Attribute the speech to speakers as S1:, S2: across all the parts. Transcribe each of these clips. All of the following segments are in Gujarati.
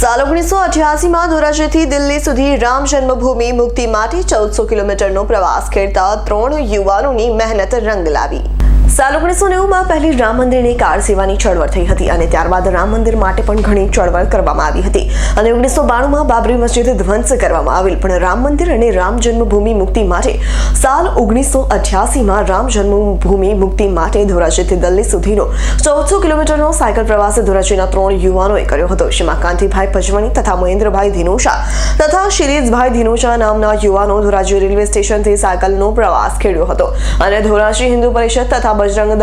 S1: સાલ ઓગણીસો અઠ્યાસીમાં ધોરાજીથી દિલ્હી સુધી રામ જન્મભૂમિ મુક્તિ માટે ચૌદસો કિલોમીટરનો પ્રવાસ ખેડતા ત્રણ યુવાનોની મહેનત રંગ લાવી. સાલ ઓગણીસો નેવુંમાં પહેલી રામ મંદિરની કાર સેવાની ચળવળ થઈ હતી અને ત્યારબાદ રામ મંદિર માટે પણ ઘણી ચળવળ કરવામાં આવી હતી. અને ઓગણીસો બાણુંમાં બાબરી મસ્જિદ ધ્વંસ કરવામાં આવેલ, પણ રામ મંદિર અને રામ જન્મભૂમિ મુક્તિ માટે સાલ ઓગણીસો અઠ્યાસીમાં રામ જન્મભૂમિ મુક્તિ માટે ધોરાજીથી દિલ્હી સુધીનો ચૌદસો કિલોમીટરનો સાયકલ પ્રવાસ ધોરાજીના ત્રણ યુવાનોએ કર્યો હતો. જેમાં કાંતિભાઈ પજવણી તથા મહેન્દ્રભાઈ ધીનુષા તથા શિરીષભાઈ ધીનોશા નામના યુવાનો ધોરાજી રેલવે સ્ટેશનથી સાયકલનો પ્રવાસ ખેડ્યો હતો. અને ધોરાજી હિન્દુ પરિષદ તથા બજરંગ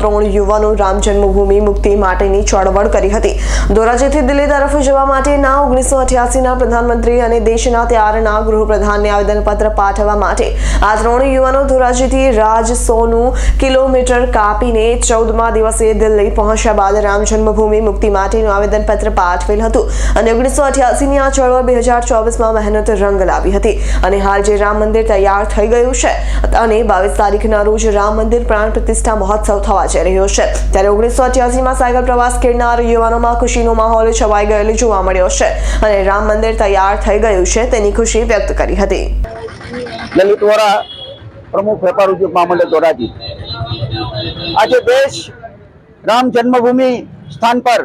S1: ત્રણ યુવાનો રામ જન્મભૂમિ મુક્તિ માટેની ચળવળ કરી હતી. ધોરાજીથી દિલ્હી તરફ જવા માટેના ઓગણીસો અઠ્યાસીના પ્રધાનમંત્રી અને દેશના ત્યારના ગૃહપ્રધાનને આવેદનપત્ર પાઠવવા માટે આ ત્રણ યુવાનો ધોરાજીથી રાજસોનું કિલોમીટર કાપીને ચૌદમા દિવસે દિલ્હી પહોંચ્યા બાદ રામ જન્મભૂમિ મુક્તિ માટેનું આવેદનપત્ર પાઠવેલ હતું અને ઓગણીસો અઠ્યાસીની આ ચળવળ બે હજાર ચોવીસમાં મહેનત રંગ લાવી હતી અને હાલ જે રામ મંદિર તૈયાર થઈ ગયું છે અને બાવીસ તારીખના રોજ રામ મંદિર પ્રાણ પ્રતિષ્ઠા મહોત્સવ થવા જઈ રહ્યો છે. ત્યારે ઓગણીસો અઠ્યાસીમાં સાયકલ પ્રવાસ ખેડનાર યુવાનોમાં ખુશીનો માહોલ છવાઈ ગયેલો જોવા મળ્યો છે અને રામ મંદિર તૈયાર થઈ ગયું છે તેની ખુશી વ્યક્ત કરી હતી.
S2: લલિત વોરા પ્રમુખ વેપાર ઉદ્યોગ મહામંડળ ધોરાજી આજે દેશ રામ જન્મભૂમિ સ્થાન પર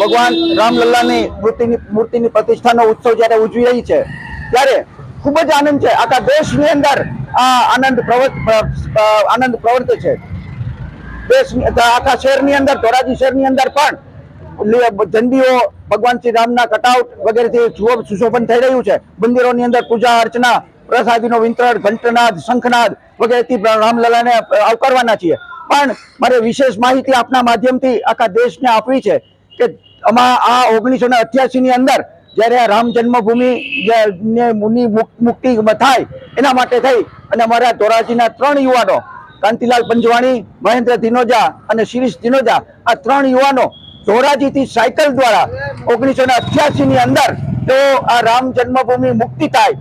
S2: ભગવાન રામલલ્લાની મૂર્તિની મૂર્તિની પ્રતિષ્ઠાનો ઉત્સવ જ્યારે ઉજવી રહી છે, ત્યારે ખૂબ જ આનંદ છે. આખા દેશની અંદર આ આનંદ પ્રવર્ત આનંદ પ્રવર્તે છે. દેશની આખા શહેરની અંદર, ધોરાજી શહેરની અંદર પણ ઝંડીઓ ભગવાન શ્રી રામના કટાઉટ વગેરેથી સુશો- સુશોભન થઈ રહ્યું છે. મંદિરોની અંદર પૂજા અર્ચના, પ્રસાદીનો વિતરણ, ઘંટનાદ, શંખનાદ વગેરેથી રામલલાને આવકારવાના છીએ. પણ મારે વિશેષ માહિતી આપના માધ્યમથી આખા દેશને આપવી છે કે આમાં આ ઓગણીસો ને અઠ્યાસી ની અંદર જ્યારે રામ જન્મભૂમિ મુક્તિ થાય એના માટે થઈ અને અમારા ધોરાજીના ત્રણ યુવાનો કાંતિલાલ પંજવાણી, મહેન્દ્ર ધીનોજા અને શિરીષ ધીનોજા આ ત્રણ યુવાનો ધોરાજીથી સાયકલ દ્વારા ઓગણીસો ને અઠ્યાસી ની અંદર તેઓ આ રામ જન્મભૂમિ મુક્તિ થાય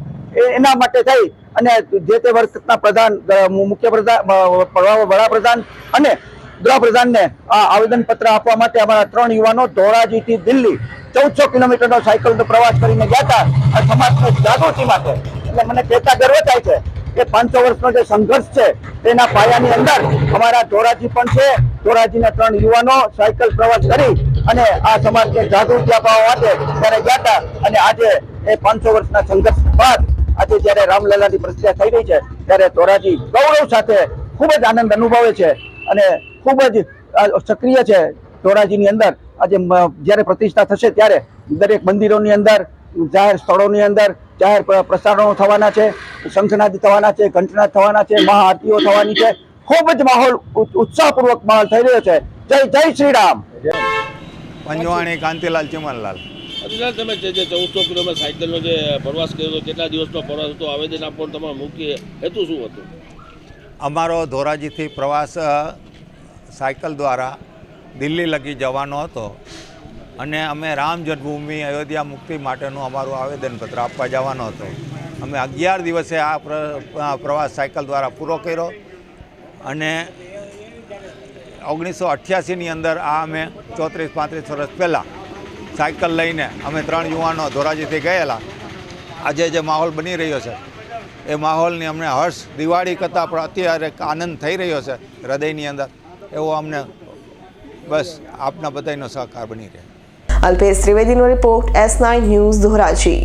S2: એના માટે થઈ અને જે તે વખતના પ્રધાન મુખ્ય પ્રધાન વડાપ્રધાન અને ગૃહપ્રધાનને આ આવેદનપત્ર આપવા માટે અમારા ત્રણ યુવાનો ધોરાજીથી દિલ્હી ચૌદસો કિલોમીટરનો સાયકલનો પ્રવાસ કરીને ગયા હતા. સમાજની જાગૃતિ માટે. એટલે મને કહેતા ગર્વ થાય છે કે પાંચસો વર્ષનો જે સંઘર્ષ છે, તેના પાયાની અંદર અમારા ધોરાજી પણ છે. ધોરાજીના ત્રણ યુવાનો સાયકલ પ્રવાસ કરી અને આ સમાજને જાગૃતિ અપાવવા માટે ત્યારે ગયા હતા. અને આજે એ પાંચસો વર્ષના સંઘર્ષ બાદ આજે જ્યારે રામલલાની પ્રતિષ્ઠા થઈ રહી છે, ત્યારે ધોરાજી ગૌરવ સાથે ખૂબ જ આનંદ અનુભવે છે અને ખૂબ જ સક્રિય છે ધોરાજીની અંદર. આજે જ્યારે પ્રતિષ્ઠા થશે ત્યારે દરેક મંદિરોની અંદર જાહેર સ્થળોની અંદર જાહેર પ્રસારણો થવાના છે શંખનાદ થવાના છે ઘંટનાદ થવાના છે મહાઆરતીઓ થવાની છે. ખૂબ જ માહોલ ઉત્સાહપૂર્વક માહોલ થઈ રહ્યો છે. જય જય શ્રી રામ
S3: પંજવાણી કાંતિલાલ ચિમનલાલ.
S4: અતુલાલ તમે જે જે ચૌદસો કિલોમીટર સાયકલનો જે પ્રવાસ કર્યો કેટલા દિવસનો પ્રવાસ હતો? આવેદન આપવાનું તમારું મુખ્ય હેતુ શું હતું?
S3: અમારો ધોરાજીથી પ્રવાસ સાયકલ દ્વારા દિલ્હી લગી જવાનો હતો. અને અમે રામ જન્મભૂમિ, અયોધ્યા મુક્તિ માટેનું અમારું આવેદનપત્ર આપવા જવાનો હતો. અમે અગિયાર દિવસે આ પ્રવાસ સાયકલ દ્વારા પૂરો કર્યો અને ઓગણીસો અઠ્યાસીની અંદર આ અમે ચોત્રીસ, પાંત્રીસ વર્ષ પહેલાં સાયકલ લઈને અમે ત્રણ યુવાનો ધોરાજીથી ગયેલા. આજે જે માહોલ બની રહ્યો છે, એ માહોલની અમને હર્ષ, દિવાળી કરતાં પણ અત્યારે આનંદ થઈ રહ્યો છે હૃદયની અંદર. એવો અમને બસ આપના બધાનો સહકાર બની રહે
S1: Alpesh ત્રિવેદીનો report S nine news Dhoraji.